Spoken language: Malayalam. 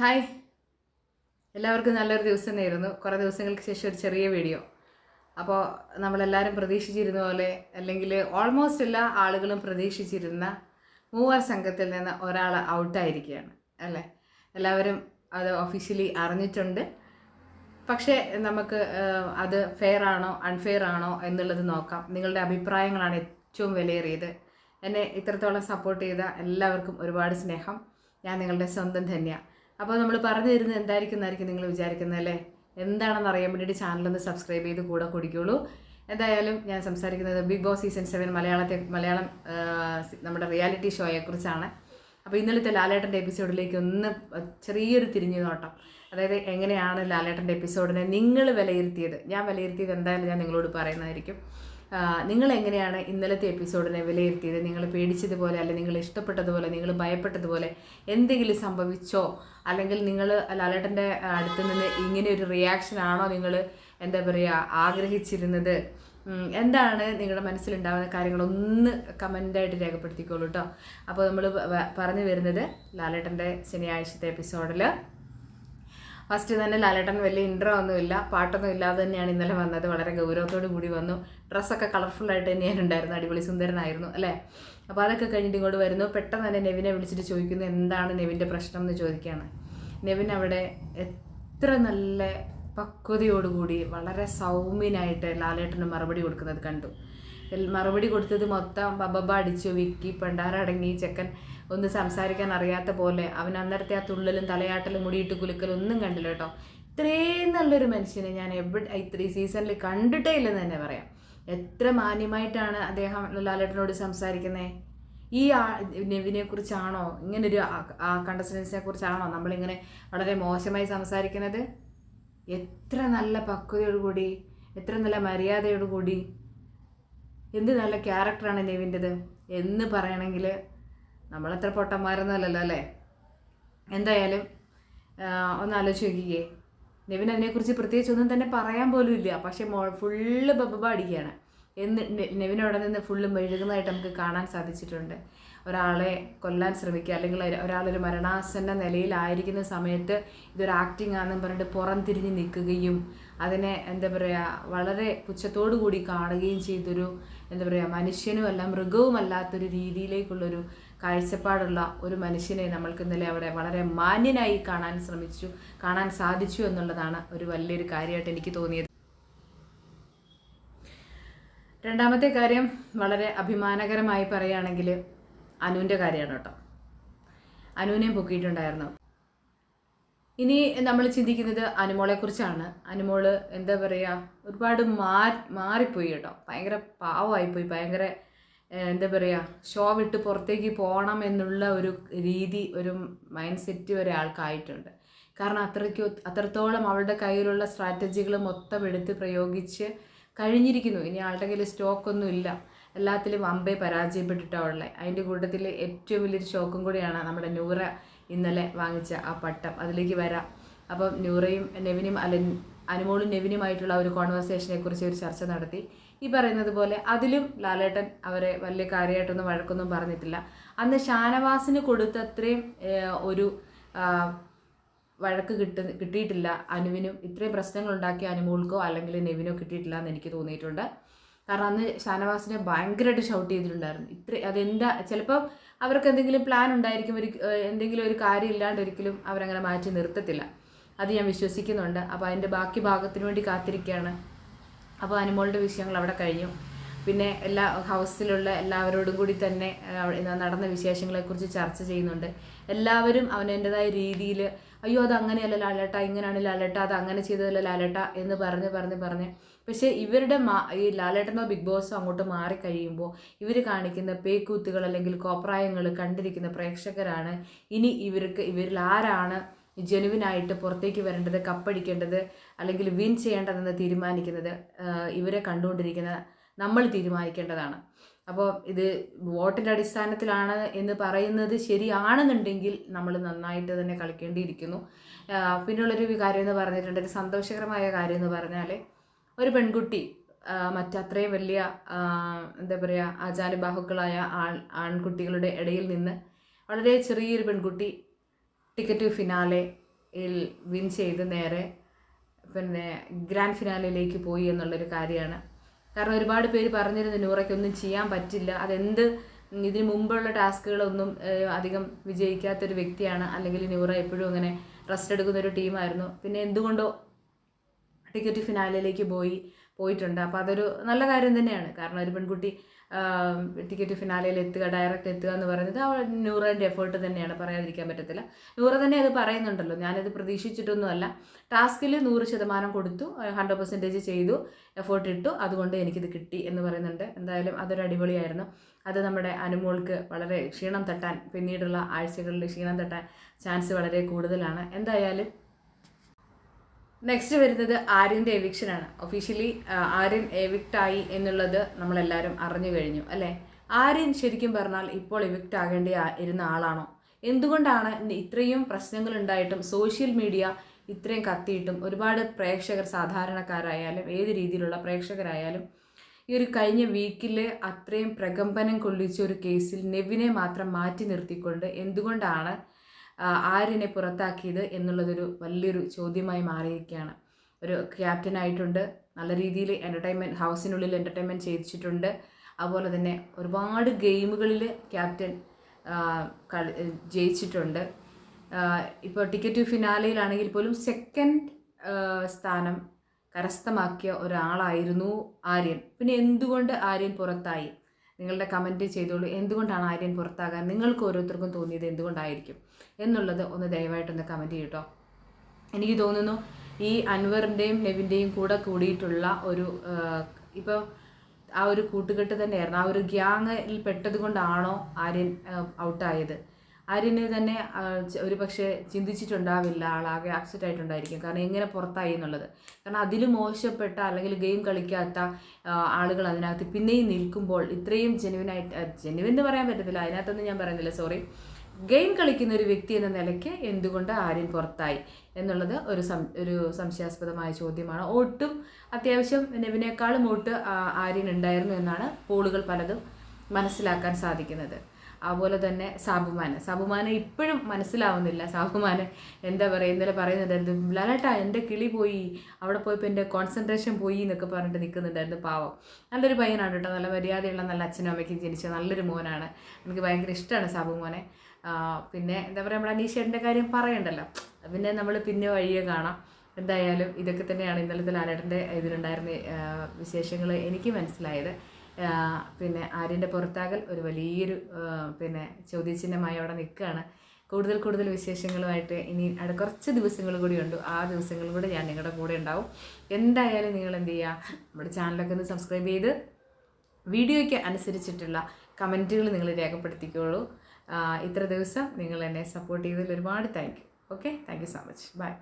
ഹായ്. എല്ലാവർക്കും നല്ലൊരു ദിവസം നേരുന്നു. കുറേ ദിവസങ്ങൾക്ക് ശേഷം ഒരു ചെറിയ വീഡിയോ. അപ്പോൾ നമ്മളെല്ലാവരും പ്രതീക്ഷിച്ചിരുന്ന പോലെ അല്ലെങ്കിൽ ഓൾമോസ്റ്റ് എല്ലാ ആളുകളും പ്രതീക്ഷിച്ചിരുന്ന മൂവർ സംഘത്തിൽ നിന്ന് ഒരാൾ ഔട്ടായിരിക്കുകയാണ് അല്ലേ? എല്ലാവരും അത് ഒഫീഷ്യലി അറിഞ്ഞിട്ടുണ്ട്. പക്ഷേ നമുക്ക് അത് ഫെയർ ആണോ അൺഫെയർ ആണോ എന്നുള്ളത് നോക്കാം. നിങ്ങളുടെ അഭിപ്രായങ്ങളാണ് ഏറ്റവും വിലയേറിയത്. എന്നെ ഇത്രത്തോളം സപ്പോർട്ട് ചെയ്ത എല്ലാവർക്കും ഒരുപാട് സ്നേഹം. ഞാൻ നിങ്ങളുടെ സ്വന്തം ധന്യ. അപ്പോൾ നമ്മൾ പറഞ്ഞു തരുന്നത് എന്തായിരിക്കും എന്നായിരിക്കും നിങ്ങൾ വിചാരിക്കുന്നത് അല്ലേ? എന്താണെന്ന് അറിയാൻ വേണ്ടിയിട്ട് ചാനലൊന്ന് സബ്സ്ക്രൈബ് ചെയ്ത് കൂടെ കുടിക്കുള്ളൂ എന്തായാലും ഞാൻ സംസാരിക്കുന്നത് ബിഗ് ബോസ് സീസൺ സെവൻ മലയാളത്തെ മലയാളം നമ്മുടെ റിയാലിറ്റി ഷോയെക്കുറിച്ചാണ് അപ്പോൾ ഇന്നലത്തെ ലാലേട്ടന്റെ എപ്പിസോഡിലേക്ക് ഒന്ന് ചെറിയൊരു തിരിഞ്ഞു നോട്ടം. അതായത് എങ്ങനെയാണ് ലാലേട്ടന്റെ എപ്പിസോഡിനെ നിങ്ങൾ വിലയിരുത്തിയത്? ഞാൻ വിലയിരുത്തിയത് എന്തായാലും ഞാൻ നിങ്ങളോട് പറയുന്നതായിരിക്കും. നിങ്ങൾ എങ്ങനെയാണ് ഇന്നലത്തെ എപ്പിസോഡിനെ വിലയിരുത്തിയത്? നിങ്ങൾ പേടിച്ചതുപോലെ അല്ലെങ്കിൽ നിങ്ങൾ ഇഷ്ടപ്പെട്ടതുപോലെ നിങ്ങൾ ഭയപ്പെട്ടതുപോലെ എന്തെങ്കിലും സംഭവിച്ചോ? അല്ലെങ്കിൽ നിങ്ങൾ ലാലേട്ടന്റെ അടുത്ത് നിന്ന് ഇങ്ങനെ ഒരു റിയാക്ഷൻ ആണോ നിങ്ങൾ എന്താ പറയുക ആഗ്രഹിച്ചിരുന്നത്? എന്താണ് നിങ്ങളുടെ മനസ്സിലുണ്ടാകുന്ന കാര്യങ്ങളൊന്ന് കമന്റായിട്ട് രേഖപ്പെടുത്തിക്കോളൂ കേട്ടോ അപ്പോൾ നമ്മൾ പറഞ്ഞു വരുന്നത് ലാലേട്ടന്റെ ശനിയാഴ്ചത്തെ എപ്പിസോഡിൽ ഫസ്റ്റ് തന്നെ ലാലേട്ടൻ വലിയ ഇൻട്രോ ഒന്നുമില്ല പാട്ടൊന്നും ഇല്ലാതെ തന്നെയാണ് ഇന്നലെ വന്നത്. വളരെ ഗൗരവത്തോടു കൂടി വന്നു. ഡ്രസ്സൊക്കെ കളർഫുള്ളായിട്ട് തന്നെയാണ് ഉണ്ടായിരുന്നു അടിപൊളി സുന്ദരനായിരുന്നു അല്ലേ? അപ്പോൾ അതൊക്കെ കഴിഞ്ഞിട്ട് ഇങ്ങോട്ട് വരുന്നു. പെട്ടെന്ന് തന്നെ നെവിനെ വിളിച്ചിട്ട് ചോദിക്കുന്നു എന്താണ് നെവിന്റെ പ്രശ്നം എന്ന് ചോദിക്കുകയാണ്. നെവിൻ അവിടെ എത്ര നല്ല പക്വതയോടുകൂടി വളരെ സൗമ്യനായിട്ട് ലാലേട്ടന് മറുപടി കൊടുക്കുന്നത് കണ്ടു. മറുപടി കൊടുത്തത് മൊത്തം ബബബ അടിച്ചു വിക്കി പണ്ടാരടങ്ങി ചെക്കൻ ഒന്ന് സംസാരിക്കാൻ അറിയാത്ത പോലെ അവൻ അന്നേരത്തെ ആ തുള്ളലും തലയാട്ടലും മുടിയിട്ട് കുലുക്കലും ഒന്നും കണ്ടില്ല കേട്ടോ. ഇത്രയും നല്ലൊരു മനുഷ്യനെ ഞാൻ എവിടെ ഇത്ര സീസണിൽ കണ്ടിട്ടേ ഇല്ലെന്ന് തന്നെ പറയാം. എത്ര മാന്യമായിട്ടാണ് അദ്ദേഹം ലാലേട്ടനോട് സംസാരിക്കുന്നത് ഈ ആ നെവിനെ കുറിച്ചാണോ? ഇങ്ങനൊരു ആ കണ്ടസ്റ്റൻസിനെ കുറിച്ചാണോ നമ്മളിങ്ങനെ വളരെ മോശമായി സംസാരിക്കുന്നത്? എത്ര നല്ല പക്വതയോടുകൂടി എത്ര നല്ല മര്യാദയോടുകൂടി എന്ത് നല്ല ക്യാരക്ടറാണ് നെവിന്റെത് എന്ന് പറയണമെങ്കിൽ നമ്മളത്ര പൊട്ടന്മാരൊന്നുമല്ലല്ലോ അല്ലേ? എന്തായാലും ഒന്ന് ആലോചിച്ച് നോക്കിക്കേ. നെവിൻ അതിനെക്കുറിച്ച് പ്രത്യേകിച്ച് ഒന്നും തന്നെ പറയാൻ പോലും ഇല്ല. പക്ഷേ മോ ഫുള്ള് ബബബ അടിക്കുകയാണ്. എന്ന് നെവിൻ അവിടെ നിന്ന് ഫുള്ള് മെഴുകുന്നതായിട്ട് നമുക്ക് കാണാൻ സാധിച്ചിട്ടുണ്ട്. ഒരാളെ കൊല്ലാൻ ശ്രമിക്കുക അല്ലെങ്കിൽ ഒരു- ഒരാളൊരു മരണാസന്ന നിലയിലായിരിക്കുന്ന സമയത്ത് ഇതൊരു ആക്ടിങ് ആണെന്ന് പറഞ്ഞിട്ട് പുറം തിരിഞ്ഞ് നിൽക്കുകയും അതിനെ എന്താ പറയുക വളരെ പുച്ഛത്തോടു കൂടി കാണുകയും ചെയ്തൊരു എന്താ പറയുക മനുഷ്യനുമല്ല മൃഗവുമല്ലാത്തൊരു രീതിയിലേക്കുള്ളൊരു കാഴ്ചപ്പാടുള്ള ഒരു മനുഷ്യനെ നമ്മൾക്ക് ഇന്നലെ അവിടെ വളരെ മാന്യനായി കാണാൻ ശ്രമിച്ചു കാണാൻ സാധിച്ചു എന്നുള്ളതാണ് ഒരു വലിയൊരു കാര്യമായിട്ട് എനിക്ക് തോന്നിയത്. രണ്ടാമത്തെ കാര്യം വളരെ അഭിമാനകരമായി പറയുകയാണെങ്കിൽ അനുവിന്റെ കാര്യമാണ് കേട്ടോ. അനുവിനെയും പൊക്കിയിട്ടുണ്ടായിരുന്നു. ഇനി നമ്മൾ ചിന്തിക്കുന്നത് അനുമോളെക്കുറിച്ചാണ് അനുമോൾ എന്താ പറയുക ഒരുപാട് മാ മാറിപ്പോയി കേട്ടോ. ഭയങ്കര പാവമായിപ്പോയി. ഭയങ്കര എന്താ പറയുക ഷോ വിട്ട് പുറത്തേക്ക് പോകണം എന്നുള്ള ഒരു രീതി ഒരു മൈൻഡ് സെറ്റ് ഒരാൾക്കായിട്ടുണ്ട് കാരണം അത്രയ്ക്ക് അത്രത്തോളം അവളുടെ കയ്യിലുള്ള സ്ട്രാറ്റജികൾ മൊത്തം എടുത്ത് പ്രയോഗിച്ച് കഴിഞ്ഞിരിക്കുന്നു. ഇനി ആളുടെ കയ്യിൽ സ്റ്റോക്കൊന്നും ഇല്ല. എല്ലാത്തിലും അമ്പെ പരാജയപ്പെട്ടിട്ടാണ് ഉള്ളത് അതിന്റെ കൂട്ടത്തിൽ ഏറ്റവും വലിയൊരു ഷോക്കും കൂടിയാണ് നമ്മുടെ നൂറ ഇന്നലെ വാങ്ങിച്ച ആ പട്ടം. അതിലേക്ക് വരാം. അപ്പം നൂറയും നെവിനും അല്ല അനുമോളും നെവിനുമായിട്ടുള്ള ഒരു കോൺവെർസേഷനെ കുറിച്ച് ഒരു ചർച്ച നടത്തി. ഈ പറയുന്നത് പോലെ അതിലും ലാലേട്ടൻ അവരെ വലിയ കാര്യമായിട്ടൊന്നും വഴക്കൊന്നും പറഞ്ഞിട്ടില്ല. അന്ന് ഷാനവാസിന് കൊടുത്തത്രയും ഒരു വഴക്ക് കിട്ട കിട്ടിയിട്ടില്ല. അനുവിനും ഇത്രയും പ്രശ്നങ്ങൾ ഉണ്ടാക്കിയ അനുമോൾക്കോ അല്ലെങ്കിൽ നെവിനോ കിട്ടിയിട്ടില്ല എന്ന് എനിക്ക് തോന്നിയിട്ടുണ്ട്. കാരണം അന്ന് ഷാനവാസിനെ ഭയങ്കരമായിട്ട് ഷൗട്ട് ചെയ്തിട്ടുണ്ടായിരുന്നു. ഇത്ര അതെന്താ ചിലപ്പോൾ അവർക്ക് എന്തെങ്കിലും പ്ലാൻ ഉണ്ടായിരിക്കും ഒരു എന്തെങ്കിലും ഒരു കാര്യം ഇല്ലാണ്ട് ഒരിക്കലും അവരങ്ങനെ മാറ്റി നിർത്തത്തില്ല. അത് ഞാൻ വിശ്വസിക്കുന്നുണ്ട്. അപ്പോൾ അതിന്റെ ബാക്കി ഭാഗത്തിന് വേണ്ടി കാത്തിരിക്കുകയാണ്. അപ്പോൾ അനുമോളുടെ വിഷയങ്ങൾ അവിടെ കഴിഞ്ഞു. പിന്നെ എല്ലാ ഹൗസിലുള്ള എല്ലാവരോടും കൂടി തന്നെ നടന്ന വിശേഷങ്ങളെക്കുറിച്ച് ചർച്ച ചെയ്യുന്നുണ്ട്. എല്ലാവരും അവനേന്റെതായ രീതിയിൽ അയ്യോ അത് അങ്ങനെയല്ല ലാലേട്ട ഇങ്ങനെയാണ് ലാലേട്ട അത് അങ്ങനെ ചെയ്തതല്ല ലാലേട്ട എന്ന് പറഞ്ഞ് പറഞ്ഞ് പറഞ്ഞ് പക്ഷേ ഇവരുടെ മാ ഈ ലാലേട്ടനോ ബിഗ് ബോസോ അങ്ങോട്ട് മാറി കഴിയുമ്പോൾ ഇവർ കാണിക്കുന്ന പേക്കൂത്തുകൾ അല്ലെങ്കിൽ കോപ്രായങ്ങൾ കണ്ടിരിക്കുന്ന പ്രേക്ഷകരാണ് ഇനി ഇവർക്ക് ഇവരിൽ ആരാണ് ജനുവിനായിട്ട് പുറത്തേക്ക് വരേണ്ടത് കപ്പടിക്കേണ്ടത് അല്ലെങ്കിൽ വിൻ ചെയ്യേണ്ടതെന്ന് തീരുമാനിക്കുന്നത് ഇവരെ കണ്ടുകൊണ്ടിരിക്കുന്ന നമ്മൾ തീരുമാനിക്കേണ്ടതാണ്. അപ്പോൾ ഇത് വോട്ടിന്റെ അടിസ്ഥാനത്തിലാണ് എന്ന് പറയുന്നത് ശരിയാണെന്നുണ്ടെങ്കിൽ നമ്മൾ നന്നായിട്ട് തന്നെ കളിക്കേണ്ടിയിരിക്കുന്നു. പിന്നെയുള്ളൊരു കാര്യം എന്ന് പറഞ്ഞിട്ടുണ്ട് ഒരു സന്തോഷകരമായ കാര്യം എന്ന് പറഞ്ഞാൽ ഒരു പെൺകുട്ടി മറ്റത്രയും വലിയ എന്താ പറയുക ആചാരബാഹുക്കളായ ആൺ ആൺകുട്ടികളുടെ ഇടയിൽ നിന്ന് വളരെ ചെറിയൊരു പെൺകുട്ടി ടിക്കറ്റ് ഫിനാലെ വിൻ ചെയ്ത് നേരെ പിന്നെ ഗ്രാൻഡ് ഫിനാലിലേക്ക് പോയി എന്നുള്ളൊരു കാര്യമാണ്. കാരണം ഒരുപാട് പേര് പറഞ്ഞിരുന്നു നൂറയ്ക്കൊന്നും ചെയ്യാൻ പറ്റില്ല. അതെന്ത് ഇതിന് മുമ്പുള്ള ടാസ്കുകളൊന്നും അധികം വിജയിക്കാത്തൊരു വ്യക്തിയാണ്. അല്ലെങ്കിൽ നൂറ എപ്പോഴും അങ്ങനെ റെസ്റ്റ് എടുക്കുന്ന ഒരു ടീമായിരുന്നു പിന്നെ എന്തുകൊണ്ടോ ടിക്കറ്റ് ഫിനാലിലേക്ക് പോയി പോയിട്ടുണ്ട്. അപ്പോൾ അതൊരു നല്ല കാര്യം തന്നെയാണ്. കാരണം ഒരു പെൺകുട്ടി ടിക്കറ്റ് ഫിനാലയിൽ എത്തുക ഡയറക്റ്റ് എത്തുക എന്ന് പറയുന്നത് അവൾ നൂറിന്റെ എഫേർട്ട് തന്നെയാണ്. പറയാതിരിക്കാൻ പറ്റത്തില്ല. നൂറ് തന്നെ അത് പറയുന്നുണ്ടല്ലോ. ഞാനത് പ്രതീക്ഷിച്ചിട്ടൊന്നുമല്ല. ടാസ്കിൽ നൂറ് ശതമാനം കൊടുത്തു ഹൺഡ്രഡ് പെർസെന്റേജ് ചെയ്തു എഫേർട്ട് ഇട്ടു. അതുകൊണ്ട് എനിക്കിത് കിട്ടി എന്ന് പറയുന്നുണ്ട്. എന്തായാലും അതൊരു അടിപൊളിയായിരുന്നു. അത് നമ്മുടെ അനുമോൾക്ക് വളരെ ക്ഷീണം തട്ടാൻ പിന്നീടുള്ള ആഴ്ചകളിൽ ക്ഷീണം തട്ടാൻ ചാൻസ് വളരെ കൂടുതലാണ്. എന്തായാലും നെക്സ്റ്റ് വരുന്നത് ആര്യന്റെ എവിക്ഷനാണ് ഒഫീഷ്യലി ആര്യൻ എവിക്റ്റായി എന്നുള്ളത് നമ്മളെല്ലാവരും അറിഞ്ഞു കഴിഞ്ഞു അല്ലേ? ആര്യൻ ശരിക്കും പറഞ്ഞാൽ ഇപ്പോൾ എവിക്ട് ആകേണ്ടി ഇരുന്ന ആളാണോ? എന്തുകൊണ്ടാണ് ഇത്രയും പ്രശ്നങ്ങൾ ഉണ്ടായിട്ടും സോഷ്യൽ മീഡിയ ഇത്രയും കത്തിയിട്ടും ഒരുപാട് പ്രേക്ഷകർ സാധാരണക്കാരായാലും ഏത് രീതിയിലുള്ള പ്രേക്ഷകരായാലും ഈ ഒരു കഴിഞ്ഞ വീക്കിൽ അത്രയും പ്രകമ്പനം കൊള്ളിച്ച ഒരു കേസിൽ നെവിനെ മാത്രം മാറ്റി നിർത്തിക്കൊണ്ട് എന്തുകൊണ്ടാണ് ആ, ആര്യനെ പുറത്താക്കിയത് എന്നുള്ളതൊരു വലിയൊരു ചോദ്യമായി മാറിയിരിക്കുകയാണ്. ഒരു ക്യാപ്റ്റൻ ആയിട്ടുണ്ട് നല്ല രീതിയിൽ എന്റർടൈൻമെന്റ് ഹൗസിനുള്ളിൽ എന്റർടൈൻമെന്റ് ചെയ്യിച്ചിട്ടുണ്ട് അതുപോലെ തന്നെ ഒരുപാട് ഗെയിമുകളിൽ ക്യാപ്റ്റൻ കളി ജയിച്ചിട്ടുണ്ട്. ഇപ്പോൾ ടിക്കറ്റ് ഫിനാലയിലാണെങ്കിൽ പോലും സെക്കൻഡ് സ്ഥാനം കരസ്ഥമാക്കിയ ഒരാളായിരുന്നു ആര്യൻ. പിന്നെ എന്തുകൊണ്ട് ആര്യൻ പുറത്തായി? നിങ്ങളുടെ കമന്റ് ചെയ്തോളൂ. എന്തുകൊണ്ടാണ് ആര്യൻ പുറത്താകാൻ? നിങ്ങൾക്ക് ഓരോരുത്തർക്കും തോന്നിയത് എന്തുകൊണ്ടായിരിക്കും? എന്നുള്ളത് ഒന്ന് ദയവായിട്ടൊന്ന് കമന്റ് ചെയ്യട്ടോ. എനിക്ക് തോന്നുന്നു ഈ അൻവറിന്റെയും നെവിന്റെയും കൂടെ കൂടിയിട്ടുള്ള ഒരു ഇപ്പോൾ ആ ഒരു കൂട്ടുകെട്ട് തന്നെയായിരുന്നു. ആ ഒരു ഗ്യാങ്ങിൽ പെട്ടത് കൊണ്ടാണോ ആര്യൻ ഔട്ടായത്? ആര്യന് തന്നെ ഒരു പക്ഷേ ചിന്തിച്ചിട്ടുണ്ടാവില്ല. ആളാകെ അപ്സെറ്റ് ആയിട്ടുണ്ടായിരിക്കും. കാരണം എങ്ങനെ പുറത്തായി എന്നുള്ളത്. കാരണം അതിൽ മോശപ്പെട്ട അല്ലെങ്കിൽ ഗെയിം കളിക്കാത്ത ആളുകൾ അതിനകത്ത് പിന്നെയും നിൽക്കുമ്പോൾ ഇത്രയും ജെനുവിനായിട്ട് ജെനുവിൻ എന്ന് പറയാൻ പറ്റത്തില്ല. അതിനകത്തൊന്നും ഞാൻ പറയുന്നില്ല. സോറി ഗെയിം കളിക്കുന്ന ഒരു വ്യക്തി എന്ന നിലയ്ക്ക് എന്തുകൊണ്ട് ആര്യൻ പുറത്തായി? എന്നുള്ളത് ഒരു സം ഒരു സംശയാസ്പദമായ ചോദ്യമാണ്. ഒട്ടും അത്യാവശ്യം നെവിനേക്കാളും ഒട്ട് ആര്യൻ ഉണ്ടായിരുന്നു എന്നാണ് പോളുകൾ പലതും മനസ്സിലാക്കാൻ സാധിക്കുന്നത്. അതുപോലെ തന്നെ സാബുമാന്. സാബുമാനെ ഇപ്പോഴും മനസ്സിലാവുന്നില്ല. സാബുമാന് എന്താ പറയുക ഇന്നലെ പറയുന്നുണ്ടായിരുന്നു ലാലേട്ടാ എന്റെ കിളി പോയി. അവിടെ പോയപ്പോൾ എന്റെ കോൺസെൻട്രേഷൻ പോയി എന്നൊക്കെ പറഞ്ഞിട്ട് നിൽക്കുന്നുണ്ടായിരുന്നു പാവം. നല്ലൊരു പയ്യനാണ് കേട്ടോ. നല്ല മര്യാദയുള്ള നല്ല അച്ഛനും അമ്മയ്ക്കും ജനിച്ച നല്ലൊരു മോനാണ്. എനിക്ക് ഭയങ്കര ഇഷ്ടമാണ് സാബുമോനെ. പിന്നെ എന്താ പറയുക നമ്മൾ അനീഷേട്ടന്റെ കാര്യം പറയണ്ടല്ലോ. പിന്നെ നമ്മൾ പിന്നെ വഴിയെ കാണാം. എന്തായാലും ഇതൊക്കെ തന്നെയാണ് ഇന്നലത്തെ ലാലേട്ടന്റെ ഇതിലുണ്ടായിരുന്ന വിശേഷങ്ങൾ എനിക്ക് മനസ്സിലായത്. പിന്നെ ആര്യന്റെ പുറത്താകൽ ഒരു വലിയൊരു പിന്നെ ചോദ്യചിഹ്നമായി അവിടെ നിൽക്കുകയാണ്. കൂടുതൽ കൂടുതൽ വിശേഷങ്ങളുമായിട്ട് ഇനി അവിടെ കുറച്ച് ദിവസങ്ങൾ കൂടി ഉണ്ട്. ആ ദിവസങ്ങൾ കൂടെ ഞാൻ നിങ്ങളുടെ കൂടെ ഉണ്ടാവും. എന്തായാലും നിങ്ങൾ എന്ത് ചെയ്യുക നമ്മുടെ ചാനലൊക്കെ ഒന്ന് സബ്സ്ക്രൈബ് ചെയ്ത് വീഡിയോയ്ക്ക് അനുസരിച്ചിട്ടുള്ള കമന്റുകൾ നിങ്ങൾ രേഖപ്പെടുത്തിക്കോളൂ. ഇത്ര ദിവസം നിങ്ങൾ എന്നെ സപ്പോർട്ട് ചെയ്തതിൽ ഒരുപാട് thank you okay thank you so much bye